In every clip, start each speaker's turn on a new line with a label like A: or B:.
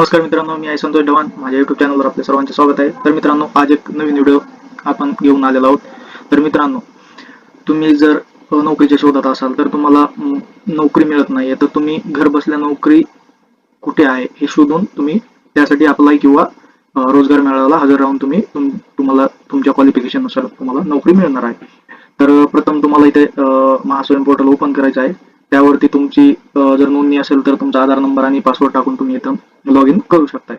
A: नमस्कार मित्रांनो मी आहे संतोष डवान माझ्या युट्यूब चॅनलवर आपल्या सर्वांचे स्वागत आहे. तर मित्रांनो आज एक नवीन व्हिडिओ आपण घेऊन आलेलो आहोत. तर मित्रांनो तुम्ही जर नोकरीच्या शोधात असाल तर तुम्हाला नोकरी मिळत नाही तर तुम्ही घर बसल्या नोकरी कुठे आहे हे शोधून तुम्ही त्यासाठी अप्लाय किंवा रोजगार मेळाव्याला हजर राहून तुम्ही तुम्हाला तुमच्या क्वालिफिकेशननुसार तुम्हाला नोकरी मिळणार आहे. तर प्रथम तुम्हाला इथे महास्वयं पोर्टल ओपन करायचं आहे. त्यावरती तुमची जर नोंदणी असेल तर तुमचा आधार नंबर आणि पासवर्ड टाकून तुम्ही इथं लॉग इन करू शकताय.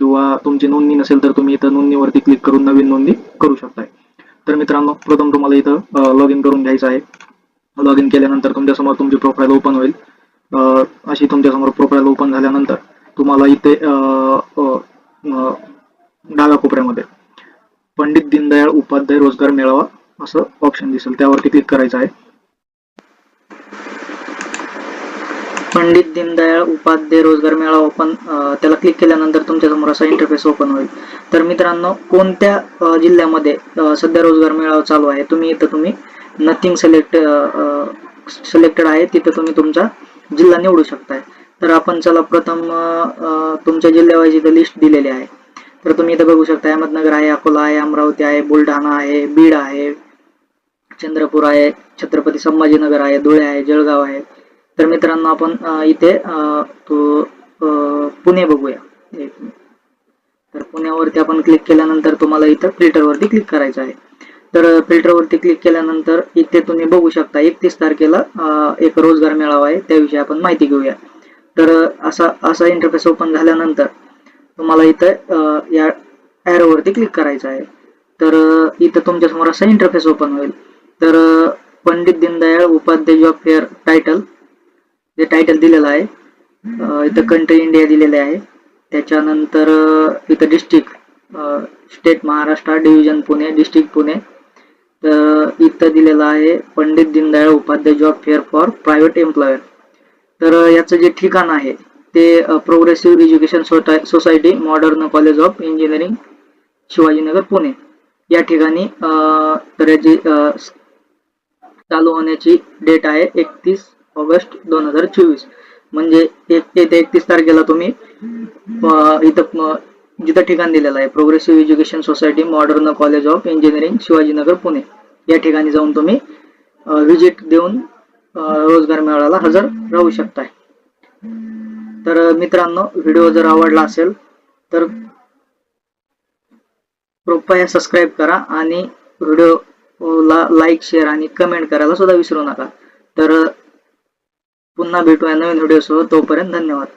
A: किंवा तुमची नोंदणी नसेल तर तुम्ही इथं नोंदणीवरती क्लिक करून नवीन नोंदणी करू शकताय. तर मित्रांनो प्रथम तुम्हाला इथं लॉग इन करून घ्यायचं आहे. लॉग इन केल्यानंतर तुमच्यासमोर तुमची प्रोफाईल ओपन होईल. अशी तुमच्यासमोर प्रोफाईल ओपन झाल्यानंतर तुम्हाला इथे डाव्या कोपऱ्यामध्ये पंडित दीनदयाळ उपाध्याय रोजगार मेळावा असं ऑप्शन दिसेल. त्यावरती क्लिक करायचं आहे. पंडित दीनदयाळ उपाध्याय रोजगार मेळावा ओपन त्याला क्लिक केल्यानंतर तुमच्यासमोर असा इंटरफेस ओपन होईल. तर मित्रांनो कोणत्या जिल्ह्यामध्ये सध्या रोजगार मेळावा चालू आहे? तुम्ही इथं तुम्ही नथिंग सिलेक्ट सिलेक्टेड आहे तिथं तुम्ही तुमचा जिल्हा निवडू शकताय. तर आपण चला प्रथम तुमच्या जिल्ह्यावाईज इथं लिस्ट दिलेली आहे. तर तुम्ही इथं बघू शकता अहमदनगर आहे अकोला आहे अमरावती आहे बुलढाणा आहे बीड आहे चंद्रपूर आहे छत्रपती संभाजीनगर आहे धुळे आहे जळगाव आहे. तर मित्रांनो आपण इथे तो पुणे बघूया. तर पुण्यावरती आपण क्लिक केल्यानंतर तुम्हाला इथं फिल्टरवरती क्लिक करायचं आहे. तर फिल्टरवरती क्लिक केल्यानंतर इथे तुम्ही बघू शकता एकतीस तारखेला एक रोजगार मेळावा आहे. त्याविषयी आपण माहिती घेऊया. तर असा असा इंटरफेस ओपन झाल्यानंतर तुम्हाला इथं या ॲरोवरती क्लिक करायचं आहे. तर इथं तुमच्यासमोर असा इंटरफेस ओपन होईल. तर Pandit Deendayal Upadhyay job fair title जे टायटल दिलेलं आहे इथं कंट्री इंडिया दिलेले आहे. त्याच्यानंतर इथं district state Maharashtra division Pune district Pune. तर इथं दिलेलं आहे Pandit Deendayal Upadhyay job fair for private employer तर याचं जे ठिकाण आहे ते progressive education society modern college of engineering Shivajinagar Pune. या ठिकाणी तर याची चालू होण्याची डेट आहे एकतीस ऑगस्ट दोन हजार चोवीस. म्हणजे एक एकतीस तारखेला तुम्ही इथं जिथं ठिकाण दिलेलं आहे progressive education society modern college of engineering Shivajinagar Pune. या ठिकाणी जाऊन तुम्ही व्हिजिट देऊन रोजगार मेळाव्याला हजर राहू शकताय. तर मित्रांनो व्हिडिओ जर आवडला असेल तर कृपया सबस्क्राईब करा आणि व्हिडिओ ला लाईक शेअर आणि कमेंट करायला सुद्धा विसरू नका. तर पुन्हा भेटूया नवीन व्हिडिओसोबत तोपर्यंत धन्यवाद.